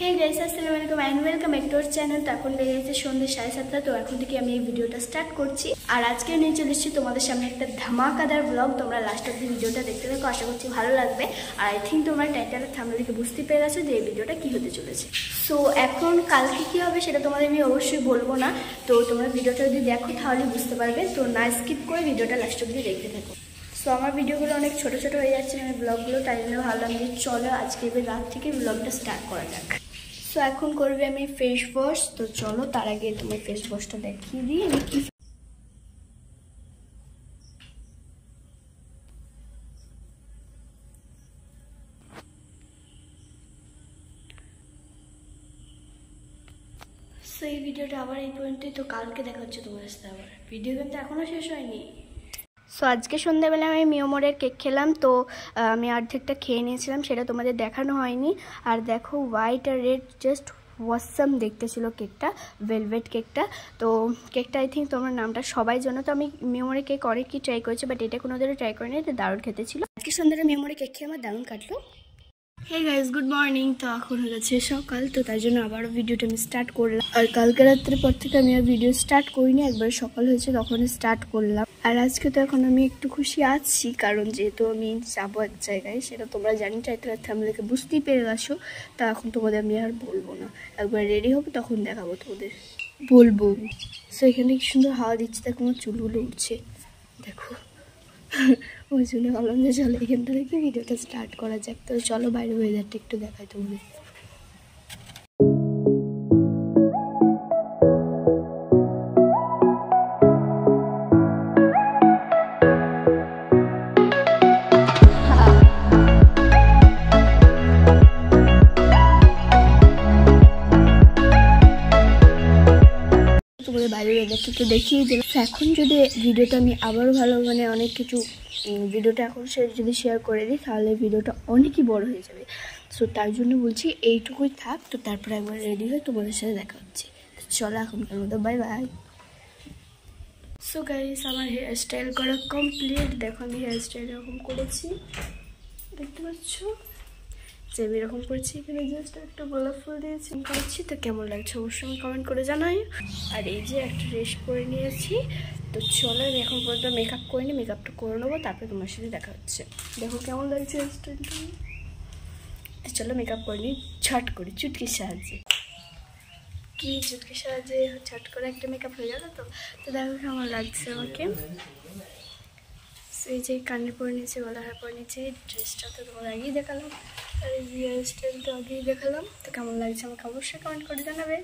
হে guys আসসালামু আলাইকুম and welcome back to channel তো এখন লেগে গেছে সন্ধ্যে সাড়ে সাতটা, তো এখন থেকে আমি এই ভিডিওটা স্টার্ট করছি। আর আজকে নিয়ে চলে এসেছি তোমাদের সামনে একটা ধামাকাদার ব্লগ তোমরা লাস্ট অব্দি ভিডিওটা দেখতে থাকো, আশা করছি ভালো লাগবে। আর আই থিঙ্ক তোমরা টাইটেলের থামলে দেখে বুঝতে পেরে গেছো যে এই ভিডিওটা কি হতে চলেছে। সো এখন কালকে কি হবে সেটা তোমাদের আমি অবশ্যই বলব না। তো তোমরা ভিডিওটা যদি দেখো তাহলে বুঝতে পারবে। তো না স্কিপ করে ভিডিওটা লাস্ট অব্দি দেখতে থাকো। সো আমার ভিডিওগুলো অনেক ছোট ছোট হয়ে যাচ্ছে আমি ব্লগগুলো তাই জন্য ভাবলাম যে চলো আজকে এবার রাত থেকে ব্লগটা স্টার্ট করা যাক। সো এখন করবে আমি ফেস ওয়াশ তো চলো তার আগে তোমার ফেস ওয়াশটা দেখিয়ে দিই, আমি কি সো এই ভিডিওটা আবার এই পর্যন্তই, তো কালকে দেখা হচ্ছে তোমাদের সাথে আবার। ভিডিও কিন্তু এখনও শেষ হয়নি। সো আজকে সন্ধ্যাবেলা আমি মিওমোরের কেক খেলাম, তো আমি অর্ধেকটা খেয়ে নিয়েছিলাম, সেটা তোমাদের দেখানো হয়নি। আর দেখো হোয়াইট আর রেড জাস্ট ওয়াসাম দেখতে ছিল কেকটা ভেলভেট কেকটা। তো, কেকটা আই থিঙ্ক তোমার নামটা সবাই জন্য তো আমি মেমোরি কেক অনেক কি ট্রাই করেছি বাট এটা কোনোদিনও ট্রাই করিনি, এটা দারুণ খেতে ছিল। আজকে সন্ধ্যাটা মেমোরি কেক খেয়ে আমার দারুণ কাটলো। হে গাইজ গুড মর্নিং তো এখন হয়ে গেছে সকাল, তো তাই জন্য আবারও ভিডিওটা আমি স্টার্ট করলাম। আর কালকে রাত্রের পর থেকে আমি আর ভিডিও স্টার্ট করিনি, একবার সকাল হয়েছে তখন স্টার্ট করলাম। আর আজকে তো এখন আমি একটু খুশি আছি, কারণ যেহেতু আমি যাব এক জায়গায়, সেটা তোমরা জানি চাইতে ফ্যামিলিকে বুঝতেই পেরে গেছো। তা এখন তোমাদের আমি আর বলব না। একবার রেডি হব, তখন দেখাবো তোমাদের। বলব। সো এখানে কি সুন্দর হাওয়া দিচ্ছে, দেখো আমার চুলগুলো উঠছে দেখো। ওই জন্য ভাবলাম যে চলো এখান থেকে ভিডিওটা স্টার্ট করা যাক। তো চলো বাইরে ওয়েদারটা একটু দেখাই তোমাদের। তো দেখিয়ে দিলাম এখন যদি ভিডিওটা আমি আবারও ভালো মানে অনেক কিছু ভিডিওটা এখন সে যদি শেয়ার করে দিই, তাহলে ভিডিওটা অনেকই বড় হয়ে যাবে। সো তার জন্য বলছি এইটুকুই থাক, তো তারপরে একবার রেডি হয়ে তোমাদের সাথে দেখা হচ্ছে। চলো এখনকার মতো বাই বাই সো গাইস আমার হেয়ার স্টাইল করা কমপ্লিট দেখো আমি হেয়ার স্টাইল এরকম করেছি। দেখতে পাচ্ছ? যে আমি এরকম করেছি এখানে জাস্ট একটা গোলাপ ফুল দিয়েছি। করেছি তো কেমন লাগছে? অবশ্যই আমি কমেন্ট করে জানাই। আর এই যে একটা ড্রেস করে নিয়েছি। তো চলো, আমি এখন পর্যন্ত মেকআপ করিনি মেকআপটা করে নেব, তারপরে তোমার সাথে দেখা হচ্ছে। দেখো কেমন লাগছে তো চলো মেকআপ করে নিই ছট করি চুটকির সাহায্যে। কি চুটকির সাহায্যে ছট করে একটা মেকআপ হয়ে গেল তো? তো দেখো কেমন লাগছে আমাকে। এই যে কানের পরে নিয়েছে গলা হার পরে নিয়েছে ড্রেসটা তো তোমার আগেই দেখালাম। আর এই হেয়ার স্টাইলটা আগেই দেখালাম। তো কেমন লাগছে আমাকে অবশ্যই কমেন্ট করে জানাবে।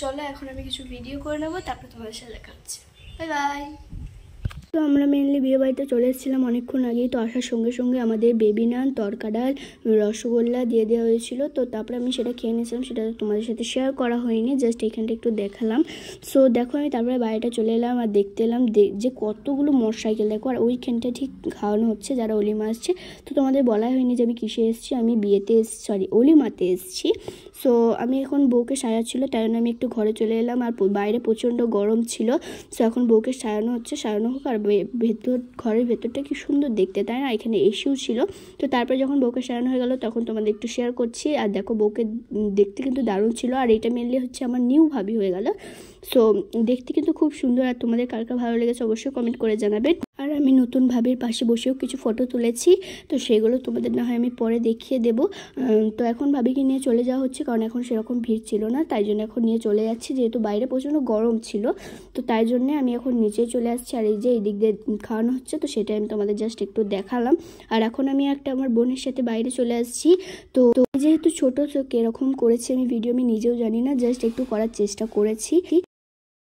চলো এখন আমি কিছু ভিডিও করে নেব তারপর তোমাদের সাথে দেখা হচ্ছে। বাই বাই তো আমরা মেনলি বিয়ে বাড়িতে চলে এসেছিলাম অনেকক্ষণ আগেই। তো আসার সঙ্গে সঙ্গে আমাদের বেবি নান তরকা ডাল রসগোল্লা দিয়ে দেওয়া হয়েছিল। তো তারপরে আমি সেটা খেয়ে নিয়েছিলাম, সেটা তোমাদের সাথে শেয়ার করা হয়নি জাস্ট এখানটা একটু দেখালাম। সো দেখো আমি তারপরে বাড়িটা চলে এলাম আর দেখতে এলাম যে কতগুলো মোটর সাইকেল দেখো আর ওইখানটা ঠিক খাওয়ানো হচ্ছে, যারা অলিমা আসছে। তো তোমাদের বলা হয়নি যে আমি কিসে এসেছি, আমি বিয়েতে এসেছি সরি অলিমাতে এসেছি। সো আমি এখন বউকে সাজাচ্ছিল, তাই জন্য আমি একটু ঘরে চলে এলাম। আর বাইরে প্রচণ্ড গরম ছিল সো এখন বউকে সাজানো হচ্ছে, সাজানো হোক আর ভেতর, ঘরের ভেতরটা কি সুন্দর দেখতে, তাই না? এখানে এসিও ছিল। তো তারপরে যখন বউকে সারানো হয়ে গেল, তখন তোমাদের একটু শেয়ার করছি। আর দেখো বউকে দেখতে কিন্তু দারুণ ছিল। আর এটা মেনলি হচ্ছে আমার নিউ ভাবি হয়ে গেল। সো দেখতে কিন্তু খুব সুন্দর আর তোমাদের কার কার ভালো লেগেছে অবশ্যই কমেন্ট করে জানাবে। আর আমি নতুন ভাবির পাশে বসেও কিছু ফটো তুলেছি, তো সেগুলো তোমাদের না হয় আমি পরে দেখিয়ে দেব। তো এখন ভাবিকে নিয়ে চলে যাওয়া হচ্ছে কারণ এখন সেরকম ভিড় ছিল না, তাই জন্য এখন নিয়ে চলে যাচ্ছি। যেহেতু বাইরে প্রচণ্ড গরম ছিল, তো তাই জন্য আমি এখন নিচে চলে আসছি। আর এই যে এই দিক দিয়ে খাওয়ানো হচ্ছে, তো সেটা আমি তোমাদের জাস্ট একটু দেখালাম। আর এখন আমি একটা আমার বোনের সাথে বাইরে চলে আসছি, তো তো যেহেতু ছোটো, তো কীরকম করেছি আমি ভিডিও আমি নিজেও জানি না জাস্ট একটু করার চেষ্টা করেছি।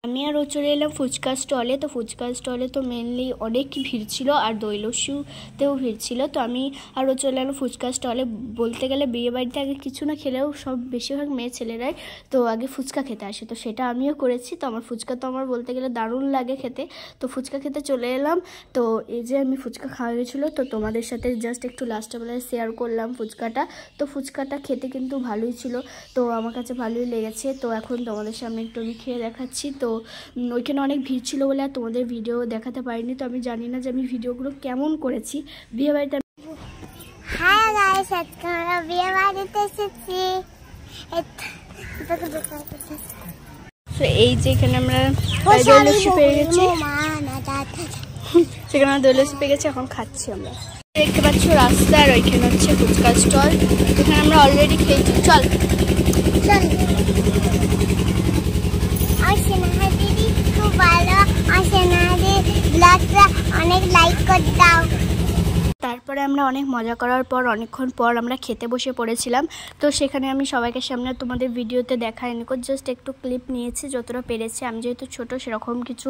আমি আর ও চলে এলাম ফুচকা স্টলে তো ফুচকা স্টলে তো মেনলি অনেক ভিড় ছিল আর দৈলস্যুতেও ভিড় ছিল। তো আমি আর ও চলে এলাম ফুচকা স্টলে বলতে গেলে বিয়ে বাড়িতে আগে কিছু না খেলেও সব বেশিরভাগ মেয়ে ছেলেরাই তো আগে ফুচকা খেতে আসে। তো সেটা আমিও করেছি। তো আমার ফুচকা তো আমার বলতে গেলে দারুণ লাগে খেতে। তো ফুচকা খেতে চলে এলাম। তো এই যে আমি ফুচকা খাওয়া গেছিল। তো তোমাদের সাথে জাস্ট একটু লাস্টে বেলায় শেয়ার করলাম ফুচকাটা। তো ফুচকাটা খেতে কিন্তু ভালোই ছিল। তো আমার কাছে ভালোই লেগেছে। তো এখন তোমাদের সামনে একটু আমি খেয়ে দেখাচ্ছি। তো ওইখানে অনেক ভিড় ছিল বলে আর তোমাদের ভিডিও দেখাতে পারিনি তো আমি জানি না যে আমি ভিডিওগুলো কেমন করেছি। বিয়ে বাড়িতে বিয়ে বাড়িতে এসেছি। তো এই যে এখানে আমরা ও দৈলস্যি পেয়ে গেছি। সেখানে আমরা দৈলস্যি পেয়ে গেছি এখন খাচ্ছি আমরা। দেখতে পাচ্ছ রাস্তা আর ওইখানে হচ্ছে ফুচকা স্টল। এখানে আমরা অলরেডি খেয়েছি। চল। চল আর সেনাহা দিদি খুব তারপরে আমরা অনেক মজা করার পর, অনেকক্ষণ পর আমরা খেতে বসে পড়েছিলাম। তো সেখানে আমি সবাইকে সামনে তোমাদের ভিডিওতে দেখাইনি জাস্ট একটু ক্লিপ নিয়েছি, যতটা পেরেছি। আমি যেহেতু ছোট, সেরকম কিছু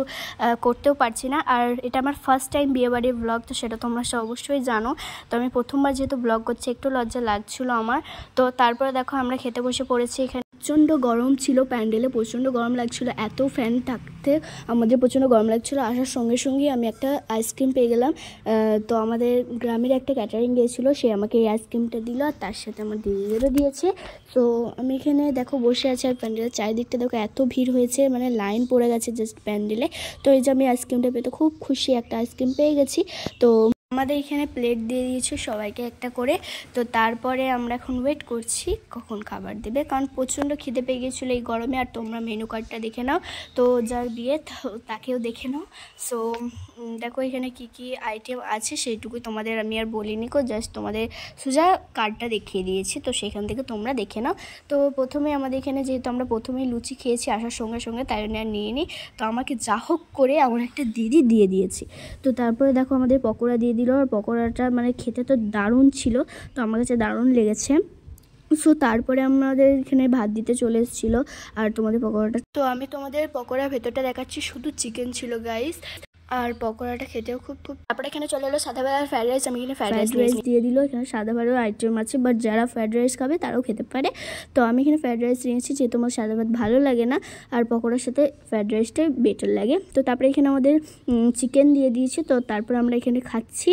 করতেও পারছি না। আর এটা আমার ফার্স্ট টাইম বিয়েবাড়ির ব্লগ তো সেটা তোমরা সব অবশ্যই জানো। তো আমি প্রথমবার যেহেতু ব্লগ করছি, একটু লজ্জা লাগছিল আমার। তো তারপরে দেখো, আমরা খেতে বসে পড়েছি এখানে। প্রচণ্ড গরম ছিল, প্যান্ডেলে প্রচণ্ড গরম লাগছিল, এত ফ্যান থাকতে আমাদের প্রচণ্ড গরম লাগছিল। আসার সঙ্গে সঙ্গেই আমি একটা আইসক্রিম পেয়ে গেলাম। তো আমাদের গ্রামের একটা ক্যাটারিং গিয়েছিল, সে আমাকে এই আইসক্রিমটা দিল আর তার সাথে আমার দিদিদেরও দিয়েছে। তো আমি এখানে দেখো বসে আছি আর প্যান্ডেলের চারিদিকটা দেখো এত ভিড় হয়েছে মানে লাইন পড়ে গেছে জাস্ট প্যান্ডেলে। তো এই যে আমি আইসক্রিমটা পেতে খুব খুশি একটা আইসক্রিম পেয়ে গেছি। তো আমাদের এখানে প্লেট দিয়ে দিয়েছে সবাইকে একটা করে। তো তারপরে আমরা এখন ওয়েট করছি কখন খাবার দেবে। কারণ প্রচণ্ড খিদে পেয়ে গেছিল এই গরমে, আর তোমরা মেনু কার্ডটা দেখে নাও। তো যার বিয়ে তাকেও দেখে নাও। সো দেখো এখানে কি কি আইটেম আছে সেইটুকুই তোমাদের আমি আর বলিনি কো জাস্ট তোমাদের সোজা কার্ডটা দেখিয়ে দিয়েছি। তো সেখান থেকে তোমরা দেখে নাও। তো প্রথমে আমাদের এখানে যেহেতু আমরা প্রথমেই লুচি খেয়েছি আসার সঙ্গে সঙ্গে, তাই জন্য আর নিয়ে নিই তো আমাকে যা হোক করে আমার একটা দিদি দিয়ে দিয়েছি। তো তারপরে দেখো আমাদের পকোড়া দিয়ে দিল আর পকোড়াটা মানে খেতে তো দারুণ ছিল, তো আমার কাছে দারুণ লেগেছে। সো তারপরে আমাদের এখানে ভাত দিতে চলে এসেছিল আর তোমাদের পকোড়াটা তো আমি তোমাদের পকোড়া ভেতরটা দেখাচ্ছি, শুধু চিকেন ছিল গাইস আর পকোড়াটা খেতেও খুব খুব তারপরে এখানে চলে এলো সাদা বেলার ফ্রাইড রাইস আমি এখানে ফ্রাইড রাইস দিয়ে দিল এখানে সাদা ভাতের আইটেম আছে বাট যারা ফ্রাইড রাইস খাবে তারাও খেতে পারে। তো আমি এখানে ফ্রাইড রাইস নিয়েছি যেহেতু আমার সাদা ভাত ভালো লাগে না আর পকোড়ার সাথে ফ্রাইড রাইসটাই বেটার লাগে। তো তারপরে এখানে আমাদের চিকেন দিয়ে দিয়েছে তো তারপর আমরা এখানে খাচ্ছি।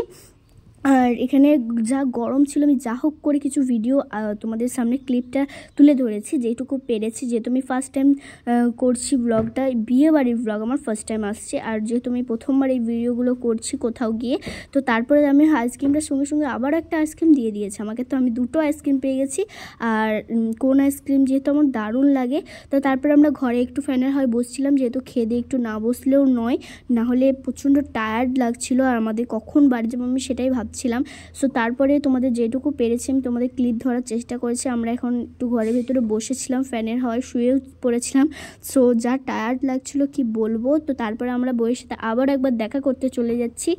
আর এখানে যা গরম ছিল, আমি যা হোক করে কিছু ভিডিও তোমাদের সামনে ক্লিপটা তুলে ধরেছি যেটুকু পেরেছি। যেহেতু আমি ফার্স্ট টাইম করছি ব্লগটা বিয়ে বাড়ির ব্লগ আমার ফার্স্ট টাইম আসছে। আর যেহেতু আমি প্রথমবার এই ভিডিওগুলো করছি কোথাও গিয়ে, তো তারপরে আমি আইসক্রিমটার সঙ্গে সঙ্গে আবার একটা আইসক্রিম দিয়ে দিয়েছে। আমাকে তো আমি দুটো আইসক্রিম পেয়ে গেছি। আর কোন আইসক্রিম যেহেতু আমার দারুণ লাগে, তো তারপরে আমরা ঘরে একটু ফ্যানের হয় বসছিলাম, যেহেতু খেদে একটু না বসলেও নয়, না হলে প্রচণ্ড টায়ার্ড লাগছিল। আর আমাদের কখন বাড়ি যাব আমি সেটাই ভাবছিলাম। সো তারপরে তোমাদের যেটুকু পেরেছি, আমি তোমাদের ক্লিপ ধরার চেষ্টা করেছি। আমরা এখন একটু ঘরের ভেতরে বসেছিলাম, ফ্যানের হাওয়ায় শুয়েও পড়েছিলাম। সো যা টায়ার্ড লাগছিল, কি বলব? তো তারপরে আমরা বইয়ের সাথে আবার একবার দেখা করতে চলে যাচ্ছি।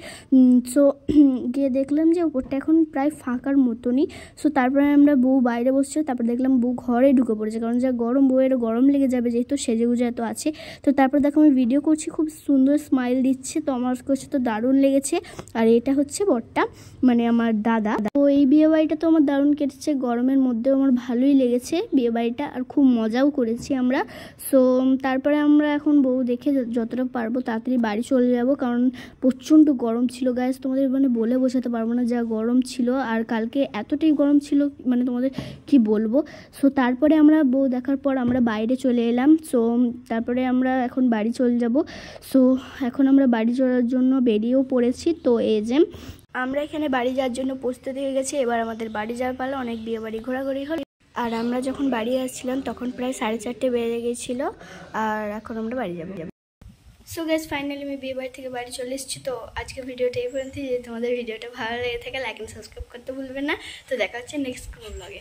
সো গিয়ে দেখলাম যে ওপরটা এখন প্রায় ফাঁকার মতনই। সো তারপরে আমরা বউ বাইরে বসছিল, তারপর দেখলাম বউ ঘরে ঢুকে পড়েছে। কারণ যা গরম, বউয়ের গরম লেগে যাবে যেহেতু সেজে গুজে এত আছে। তো তারপর দেখো, আমি ভিডিও করছি, খুব সুন্দর স্মাইল দিচ্ছে। তো আমার কাছে তো দারুণ লেগেছে। আর এটা হচ্ছে বরটা। মানে আমার দাদা। তো এই বিয়ে বাড়িটা তো আমার দারুণ কেটেছে, গরমের মধ্যেও আমার ভালোই লেগেছে। বিয়ে বাড়িটা আর খুব মজাও করেছি আমরা। সো তারপরে আমরা এখন বউ দেখে যতটা পারব তাড়াতাড়ি বাড়ি চলে যাব। কারণ প্রচণ্ড গরম ছিল গ্যাস তোমাদের মানে বলে বোঝাতে পারব না যা গরম ছিল। আর কালকে এতটাই গরম ছিল মানে তোমাদের কি বলব? সো তারপরে আমরা বউ দেখার পর আমরা বাইরে চলে এলাম। সো তারপরে আমরা এখন বাড়ি চলে যাব। সো এখন আমরা বাড়ি চলার জন্য বেরিয়েও পড়েছি। তো এই আমরা এখানে বাড়ি যাওয়ার জন্য প্রস্তুতি হয়ে গেছি। এবার আমাদের বাড়ি যাওয়ার পালা, অনেক বিয়ে বাড়ি ঘোরাঘুরি হল। আর আমরা যখন বাড়ি আসছিলাম, তখন প্রায় সাড়ে চারটে বেড়ে গেছিল। আর এখন আমরা বাড়ি যাব। সো গ্যাস ফাইনালি আমি বিয়ে বাড়ি থেকে বাড়ি চলে এসেছি। তো আজকে ভিডিওটা এই পর্যন্ত যে তোমাদের ভিডিওটা ভালো লেগে থাকে লাইক এন্ড সাবস্ক্রাইব করতে ভুলবেন না। তো দেখা হচ্ছে নেক্সট কোনো ব্লগে